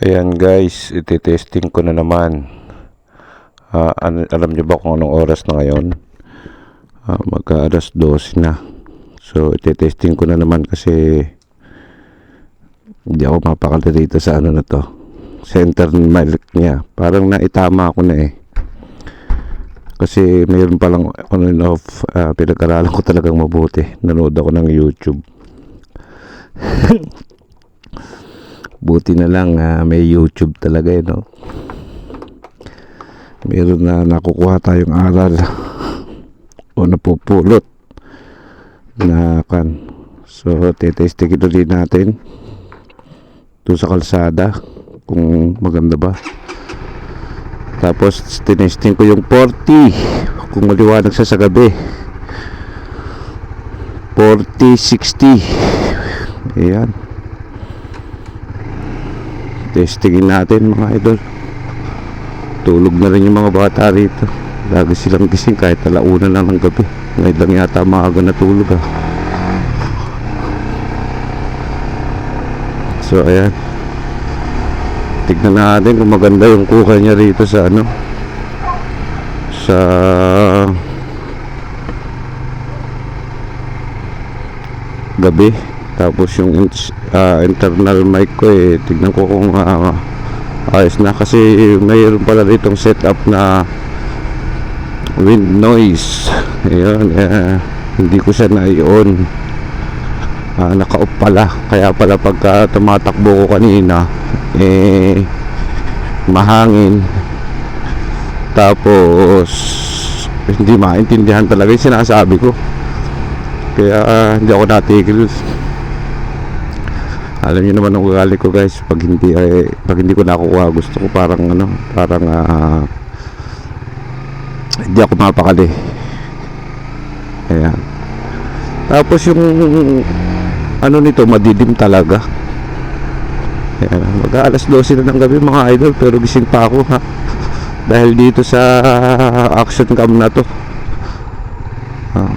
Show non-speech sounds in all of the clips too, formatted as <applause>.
Ayan guys, iti-testing ko na naman. Ano, alam niyo ba kung anong oras na ngayon? Ah, magka alas 12 na. So, iti-testing ko na naman kasi hindi ako mapakali dito sa ano na to. Center mic niya. Parang naitama ako na eh. Kasi mayroon palang on and off, ah, pinag-aralan ko talagang mabuti. Nanood ako ng YouTube. <laughs> Buti na lang ah, may YouTube talaga eh, no? Meron na nakukuha tayong aral <laughs> o napupulot na kan. So, tetesting ulit natin doon sa kalsada kung maganda ba. Tapos, tinesting ko yung 40 kung maliwanag siya sa gabi. 40, 60. Ayan. Testingin natin mga idol. Tulog na rin yung mga bata rito. Lagi silang gising kahit alauna lang ng gabi. Ngayon lang yata maaga natulog ah. So ayan. Tignan natin kung maganda yung kuha niya rito sa ano. Sa gabi. Tapos yung ah, internal mic ko eh, tignan ko kung ah, ayos na kasi mayroon pala ditong setup na wind noise. Ayun, eh, hindi ko siya na-on. Ah, naka-off pala. Kaya pala pagka tumatakbo ko kanina, eh, mahangin. Tapos, hindi maintindihan talaga yung sinasabi ko. Kaya ah, hindi ako natigil. Alam niyo naman ang ugali ko guys, pag hindi eh, pag hindi ko nakukuha, gusto ko parang ano, parang ah, hindi ako mapakali. Ayan. Tapos yung ano nito, madidim talaga. Ayan, mag alas 12 na ng gabi mga idol, pero gising pa ako ha. <laughs> Dahil dito sa action cam na to. Ah.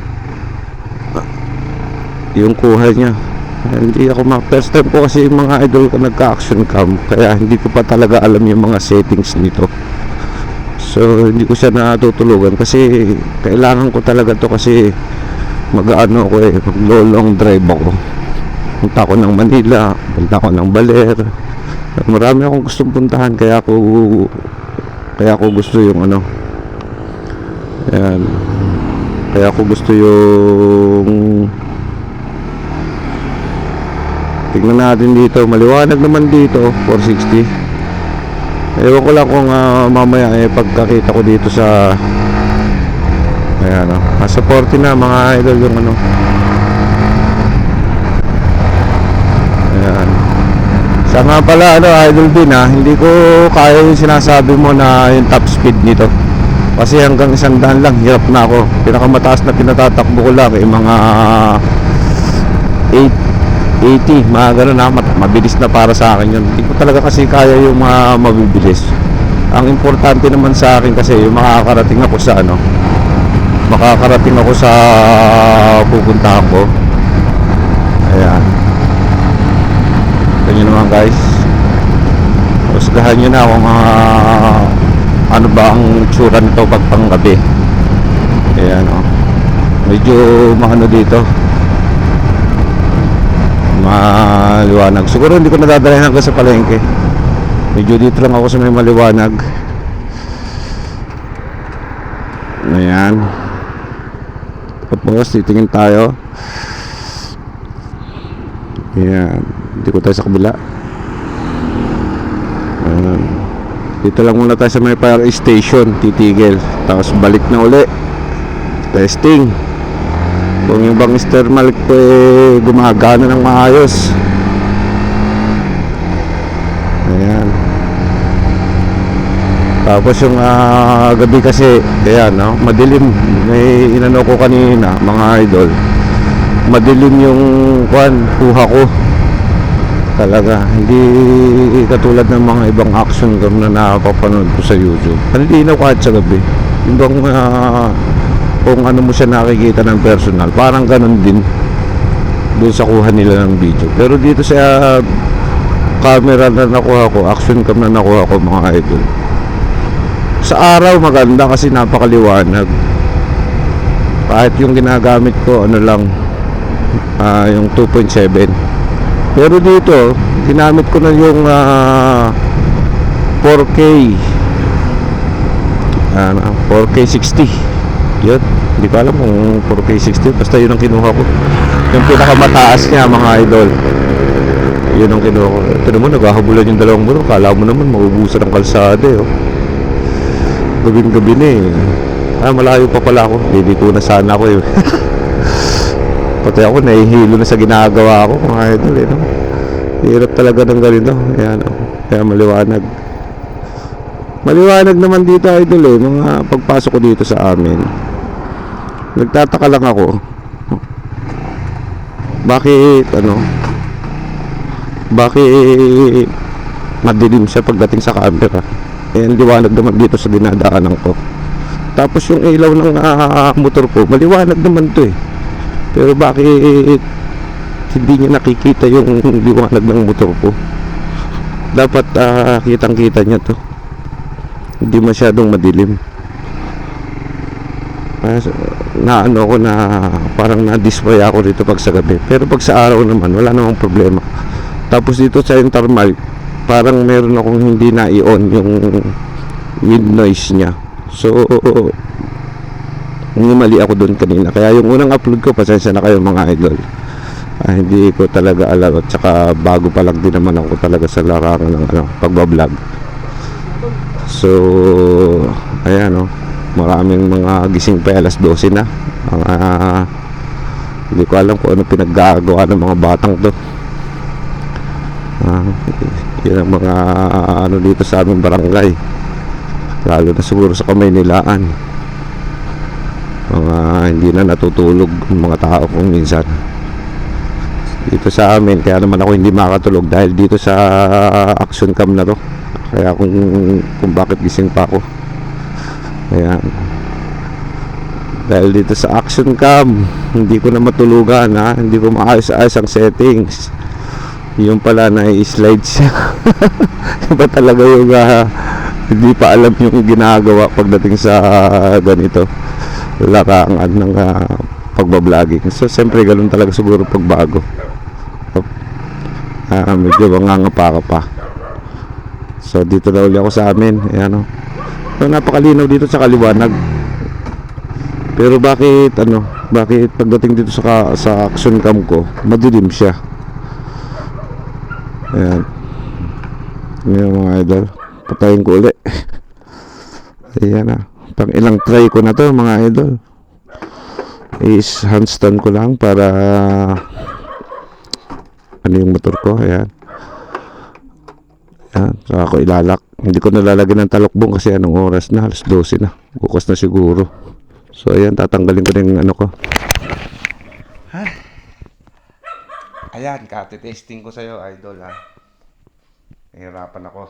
Yung kuha niya. Hindi ako ma first time ko kasi yung mga idol ko nagka-action cam kaya hindi ko pa talaga alam yung mga settings nito. So hindi ko siya natutulugan kasi kailangan ko talaga to kasi mag-ano ako eh, long drive ako. Punta ako ng Manila, punta ako ng Baler. Marami akong gustong puntahan kaya ako kaya ako gusto yung ano. Ayan. Kaya ako gusto yung Tingnan natin dito. Maliwanag naman dito. 460. Ewan ko lang kung ah, mamaya eh, pagkakita ko dito sa Ayan o. Nasa 40 na mga idol yung ano. Ayan. Sa nga pala ano idol din ha. Hindi ko kaya yung sinasabi mo na yung top speed nito. Kasi hanggang isang daan lang, hirap na ako. Pinakamataas na pinatatakbo ko lang, eh, mga 8, 80, mga ganun na, mabilis na para sa akin yun. Hindi ko talaga kasi kaya yung mga mabibilis. Ang importante naman sa akin kasi yung makakarating ako sa ano, makakarating ako sa pupuntahan ko. Ayan. Nyo naman guys. Husgahan nyo na kung ah, ano ba ang tsura nito pag panggabi. Ayan o. Medyo maano dito. Maliwanag. Siguro hindi ko nadadalahin hanggang sa palengke. Medyo dito lang ako sa may maliwanag. Ayan. Tapos titingin tayo. Ayan. Ko tayo sa kabila. Ayan. Dito lang muna tayo sa may fire station. Titigil. Tapos balik na uli. Testing. Kung yung bang thermal ko eh, gumagana ng maayos. Ayan. Tapos yung ah, gabi kasi, ayan, no, madilim. May inano ko kanina, mga idol. Madilim yung kwan, kuha ko. Talaga, hindi katulad ng mga ibang action cam na napapanood ko sa YouTube. Ang linaw kahit sa gabi. Yung bang ah, kung ano mo siya nakikita ng personal, parang ganun din doon sa kuha nila ng video. Pero dito sa ah, camera na nakuha ko, action cam na nakuha ko mga idol. Sa araw maganda kasi napakaliwanag. Kahit yung ginagamit ko, ano lang, ah, yung 2.7. Pero dito, ginamit ko na yung ah, 4K. Ano, 4K 60. Yun. Hindi ko alam kung 4K 60. Basta yun ang kinuha ko. Yung pinakamataas niya mga idol. Yun ang kinuha ko. Ito naman, naghahabulan yung dalawang muro. Kala mo naman, maubusan ng kalsada eh. Oh. Gabing-gabi na eh. Ah, malayo pa pala ako. Hindi ko na sana ako eh. <laughs> Pati ako, nahihilo na sa ginagawa ko mga idol eh. No? Hirap talaga ng ganito. Ayan, oh. Kaya maliwanag. Maliwanag naman dito idol eh. Mga pagpasok ko dito sa amin. Nagtataka lang ako. Bakit ano? Bakit madilim siya pagdating sa camera? Eh, liwanag naman dito sa dinadaanan ko. Tapos yung ilaw ng ah, motor ko, maliwanag naman to eh. Pero bakit hindi niya nakikita yung liwanag ng motor ko? Dapat ah, kitang-kita niya to. Hindi masyadong madilim. Na ano ko na parang na-display ako dito pag sa gabi. Pero pag sa araw naman, wala namang problema. Tapos dito sa Intermal, parang meron akong hindi na i-on yung wind noise niya. So, mali ako doon kanina. Kaya yung unang upload ko, pasensya na kayo mga idol. Ah, hindi ko talaga alam at saka bago pa lang din naman ako talaga sa larangan ng ano, pagbablog. So, ayan oh. Maraming mga gising pa alas 12 na. Mga hindi ko alam kung ano pinaggagawa ng mga batang to. Ah, yun ang mga ano dito sa aming barangay. Lalo na siguro sa kamay. Mga hindi na natutulog ang mga tao kung minsan. Dito sa amin, kaya naman ako hindi makatulog dahil dito sa action cam na to. Kaya kung, kung bakit gising pa ako. Ayan. Dahil dito sa action cam, hindi ko na matulugan ha. Hindi ko maayos-ayos ang settings. Yung pala na i-slide siya. <laughs> Iba talaga yung ah, hindi pa alam yung ginagawa pagdating sa ganito. Larangan ng uh, pagbabloging. So, siyempre, ganun talaga siguro pagbago. Ah, medyo mangangapa ka pa. So, dito na uli ako sa amin. Ayan o. So, napakalinaw dito sa kaliwanag. Pero bakit ano, bakit pagdating dito sa sa action cam ko, madilim siya. Ayan. Ayan mga idol. Patayin ko uli. <laughs> Ayan na. Pang ilang try ko na to mga idol. Is handstand ko lang para ano yung motor ko. Ayan. Ayan. Saka ko ilalak. Hindi ko nalalagyan ng talokbong kasi anong oras na. Alas 12 na. Bukas na siguro. So ayan, tatanggalin ko na yung ano ko. Ayan, kati-testing ko sa'yo, idol ha. Nahirapan ako.